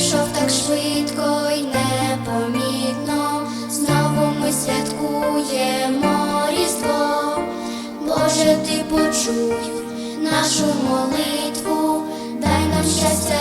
пройшов так швидко й непомітно, знову ми святкуємо різдво, Боже, ти почуй нашу молитву, дай нам щастя.